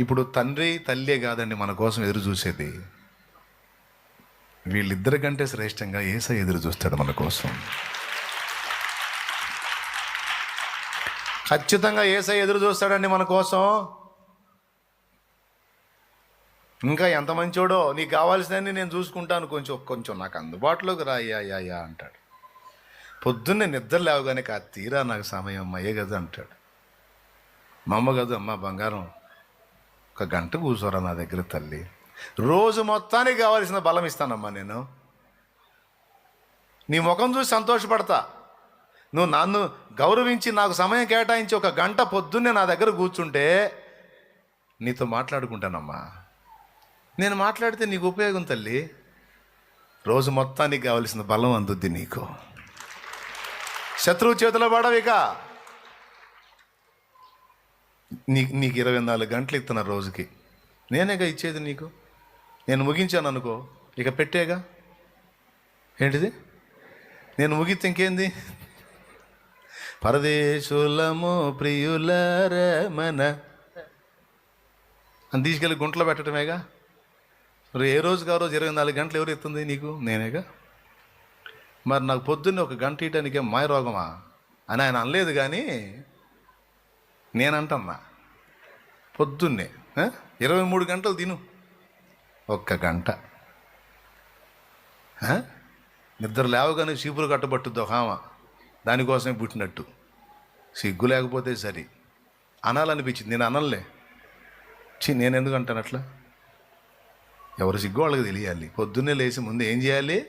ఇప్పుడు తండ్రి తల్లే కాదండి మన కోసం ఎదురు చూసేది. వీళ్ళిద్దరి కంటే శ్రేష్టంగా ఏసై ఎదురు చూస్తాడు మన కోసం. ఖచ్చితంగా ఏసై ఎదురు చూస్తాడండి మన కోసం. ఇంకా ఎంత మంచోడో నీకు కావాల్సినవన్నీ నేను చూసుకుంటాను కొంచెం కొంచెం నాకు అందుబాటులోకి రా అంటాడు. పొద్దున్నే నిద్ర లేవగానే కా తీరా నాకు సమయం అయ్యే కదా అంటాడు. మా అమ్మ కదా అమ్మ బంగారం. ఒక గంట కూర్చోరా నా దగ్గర తల్లి. రోజు మొత్తానికి కావాల్సిన బలం ఇస్తానమ్మా నేను. నీ ముఖం చూసి సంతోషపడతా. నువ్వు నన్ను గౌరవించి నాకు సమయం కేటాయించి ఒక గంట పొద్దున్నే నా దగ్గర కూర్చుంటే నీతో మాట్లాడుకుంటానమ్మా. నేను మాట్లాడితే నీకు ఉపయోగం తల్లి. రోజు మొత్తానికి కావలసిన బలం అందుద్ది నీకు. శత్రువు చేతిలో పడవిక నీ నీకు ఇరవై నాలుగు గంటలు ఇస్తున్నా రోజుకి. నేనేగా ఇచ్చేది నీకు? నేను ముగించాను అనుకో. ఇక పెట్టేగా? ఏంటిది? నేను ముగిస్తే ఇంకేంది? పరదేశులము ప్రియులరమన అని తీసుకెళ్ళి గుంటలో పెట్టడమేగా మరి ఏ రోజుకి ఆ రోజు ఇరవై నాలుగు గంటలు ఎవరు ఎత్తుంది నీకు? నేనేగా? మరి నాకు పొద్దున్నే ఒక గంట ఇయటానికే మాయ రోగమా? అని ఆయన అనలేదు కానీ నేనంటన్నా పొద్దున్నే ఇరవై మూడు గంటలు తిను. ఒక్క గంట. నిద్ర లేవగానే చీపురు కట్టబట్టుద్ది ఒక ఆమె. దానికోసమే పుట్టినట్టు. సిగ్గు లేకపోతే సరి. అనాలనిపించింది. నేను అనలే. చి నేను ఎందుకు అంటాను అట్లా? ఎవరు సిగ్గు వాళ్ళకి తెలియాలి. పొద్దున్నే లేచి ముందు ఏం చేయాలి?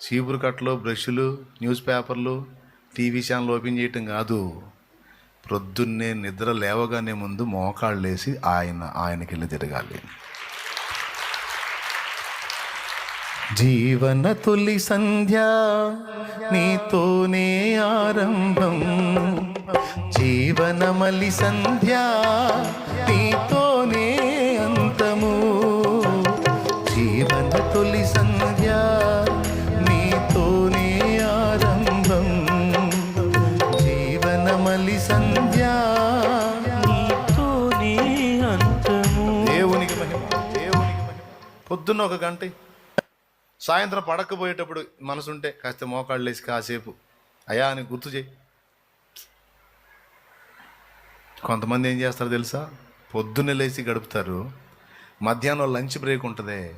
చీపురు కట్టలు బ్రష్లు న్యూస్ పేపర్లు టీవీ ఛానల్ ఓపెన్ చేయటం కాదు. ప్రొద్దున్నే నిద్ర లేవగానే ముందు మోకాళ్ళు వేసి ఆయన ఆయనకి వెళ్ళి తిరగాలి. జీవన తొలి సంధ్య నీతోనే ఆరంభం. జీవనమలి సంధ్య నీతోనే అంతము. జీవన తొలి సంధ్య పొద్దున్న ఒక గంట. సాయంత్రం పడకపోయేటప్పుడు మనసుంటే కాస్త మోకాళ్ళు వేసి కాసేపు. అయా అని గుర్తు చేయి. కొంతమంది ఏం చేస్తారో తెలుసా? పొద్దున్నే లేచి గడుపుతారు. మధ్యాహ్నం లంచ్ బ్రేక్ ఉంటుంది.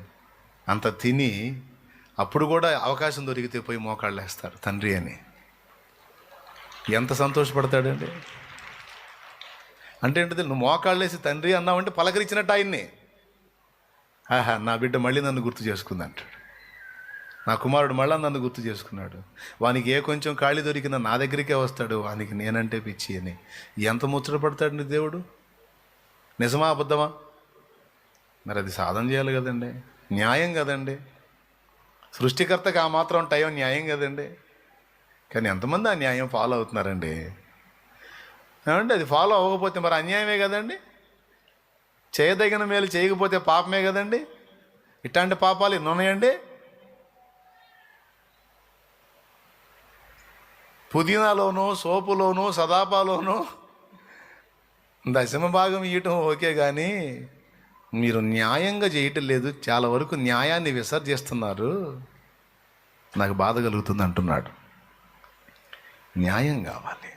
అంత తిని అప్పుడు కూడా అవకాశం దొరికితే పోయి మోకాళ్ళు వేస్తారు తండ్రి అని. ఎంత సంతోషపడతాడండి? అంటే ఏంటిది నువ్వు మోకాళ్ళేసి తండ్రి అన్నావంటే పలకరించినట్టు ఆయన్ని. ఆహా నా బిడ్డ మళ్ళీ నన్ను గుర్తు చేసుకుంది అంటాడు నా కుమారుడు మళ్ళా నన్ను గుర్తు చేసుకున్నాడు. వానికి ఏ కొంచెం ఖాళీ దొరికినా నా దగ్గరికే వస్తాడు. వానికి నేనంటే పిచ్చి అని. ఎంత ముచ్చట పడతాడు నీ దేవుడు? నిజమా అబద్ధమా? మరి అది సాధన చేయాలి కదండి. న్యాయం కదండి. సృష్టికర్తకి ఆ మాత్రం టైం న్యాయం కదండి. కానీ ఎంతమంది ఆ న్యాయం ఫాలో అవుతున్నారండి? ఏమంటే అది ఫాలో అవ్వకపోతే మరి అన్యాయమే కదండి? చేయదగిన మేలు చేయకపోతే పాపమే కదండి? ఇట్లాంటి పాపాలు ఎన్ని ఉన్నాయండి? పుదీనాలోనూ సోపులోనూ సదాపాలోనూ. దశమ భాగం ఇవ్వటం ఓకే కానీ మీరు న్యాయంగా చేయటం లేదు. చాలా వరకు న్యాయాన్ని విసర్జిస్తున్నారు నాకు బాధ కలుగుతుంది అంటున్నాడు. న్యాయం కావాలి.